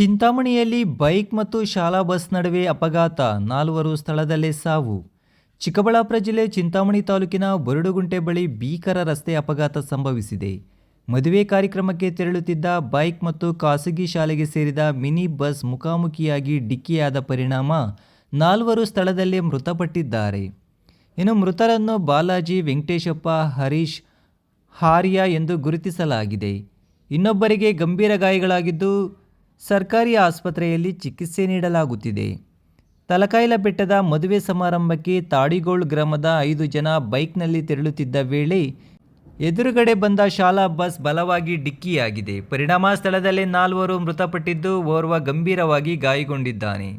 ಚಿಂತಾಮಣಿಯಲ್ಲಿ bike ಮತ್ತು ಶಾಲಾ bus ನಡುವೆ ಅಪಘಾತ. ನಾಲ್ವರು ಸ್ಥಳದಲ್ಲೇ ಸಾವು. ಚಿಕ್ಕಬಳ್ಳಾಪುರ ಜಿಲ್ಲೆ ಚಿಂತಾಮಣಿ ತಾಲೂಕಿನ ಬರಡುಗುಂಟೆ ಬಳಿ ಭೀಕರ ರಸ್ತೆ ಅಪಘಾತ ಸಂಭವಿಸಿದೆ. ಮದುವೆ ಕಾರ್ಯಕ್ರಮಕ್ಕೆ ತೆರಳುತ್ತಿದ್ದ ಬೈಕ್ ಮತ್ತು ಖಾಸಗಿ ಶಾಲೆಗೆ ಸೇರಿದ ಮಿನಿ ಬಸ್ ಮುಖಾಮುಖಿಯಾಗಿ ಡಿಕ್ಕಿಯಾದ ಪರಿಣಾಮ ನಾಲ್ವರು ಸ್ಥಳದಲ್ಲೇ ಮೃತಪಟ್ಟಿದ್ದಾರೆ. ಇನ್ನು ಮೃತರನ್ನು ಬಾಲಾಜಿ, ವೆಂಕಟೇಶಪ್ಪ, ಹರೀಶ್, ಹಾರ್ಯ ಎಂದು ಗುರುತಿಸಲಾಗಿದೆ. ಇನ್ನೊಬ್ಬರಿಗೆ ಗಂಭೀರ ಗಾಯಗಳಾಗಿದ್ದು ಸರ್ಕಾರಿ ಆಸ್ಪತ್ರೆಯಲ್ಲಿ ಚಿಕಿತ್ಸೆ ನೀಡಲಾಗುತ್ತಿದೆ. ತಲಕಾಯಿಲ ಬೆಟ್ಟದ ಮದುವೆ ಸಮಾರಂಭಕ್ಕೆ ತಾಡಿಗೋಳ್ ಗ್ರಾಮದ ಐದು ಜನ ಬೈಕ್ನಲ್ಲಿ ತೆರಳುತ್ತಿದ್ದ ವೇಳೆ ಎದುರುಗಡೆ ಬಂದ ಶಾಲಾ ಬಸ್ ಬಲವಾಗಿ ಡಿಕ್ಕಿಯಾಗಿದೆ. ಪರಿಣಾಮ ಸ್ಥಳದಲ್ಲೇ ನಾಲ್ವರು ಮೃತಪಟ್ಟಿದ್ದು ಓರ್ವ ಗಂಭೀರವಾಗಿ ಗಾಯಗೊಂಡಿದ್ದಾನೆ.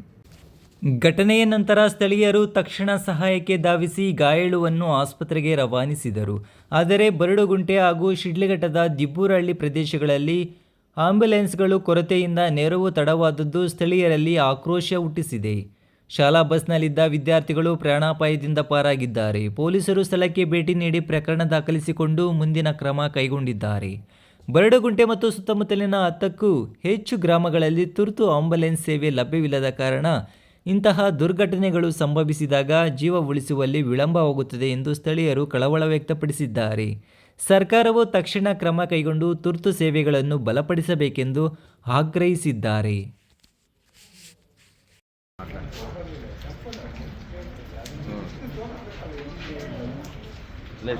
ಘಟನೆಯ ನಂತರ ಸ್ಥಳೀಯರು ತಕ್ಷಣ ಸಹಾಯಕ್ಕೆ ಧಾವಿಸಿ ಗಾಯಾಳುವನ್ನು ಆಸ್ಪತ್ರೆಗೆ ರವಾನಿಸಿದರು. ಆದರೆ ಬರಡುಗುಂಟೆ ಹಾಗೂ ಶಿಡ್ಲಘಟ್ಟದ ದಿಬ್ಬೂರಹಳ್ಳಿ ಪ್ರದೇಶಗಳಲ್ಲಿ ಆಂಬ್ಯುಲೆನ್ಸ್ಗಳು ಕೊರತೆಯಿಂದ ನೆರವು ತಡವಾದದ್ದು ಸ್ಥಳೀಯರಲ್ಲಿ ಆಕ್ರೋಶ ಹುಟ್ಟಿಸಿದೆ. ಶಾಲಾ ಬಸ್ನಲ್ಲಿದ್ದ ವಿದ್ಯಾರ್ಥಿಗಳು ಪ್ರಾಣಾಪಾಯದಿಂದ ಪಾರಾಗಿದ್ದಾರೆ. ಪೊಲೀಸರು ಸ್ಥಳಕ್ಕೆ ಭೇಟಿ ನೀಡಿ ಪ್ರಕರಣ ದಾಖಲಿಸಿಕೊಂಡು ಮುಂದಿನ ಕ್ರಮ ಕೈಗೊಂಡಿದ್ದಾರೆ. ಬರಡುಗುಂಟೆ ಮತ್ತು ಸುತ್ತಮುತ್ತಲಿನ ಹತ್ತಕ್ಕೂ ಹೆಚ್ಚು ಗ್ರಾಮಗಳಲ್ಲಿ ತುರ್ತು ಆಂಬ್ಯುಲೆನ್ಸ್ ಸೇವೆ ಲಭ್ಯವಿಲ್ಲದ ಕಾರಣ ಇಂತಹ ದುರ್ಘಟನೆಗಳು ಸಂಭವಿಸಿದಾಗ ಜೀವ ಉಳಿಸುವಲ್ಲಿ ವಿಳಂಬವಾಗುತ್ತದೆ ಎಂದು ಸ್ಥಳೀಯರು ಕಳವಳ ವ್ಯಕ್ತಪಡಿಸಿದ್ದಾರೆ. ಸರ್ಕಾರವು ತಕ್ಷಣ ಕ್ರಮ ಕೈಗೊಂಡು ತುರ್ತು ಸೇವೆಗಳನ್ನು ಬಲಪಡಿಸಬೇಕೆಂದು ಆಗ್ರಹಿಸಿದ್ದಾರೆ. లే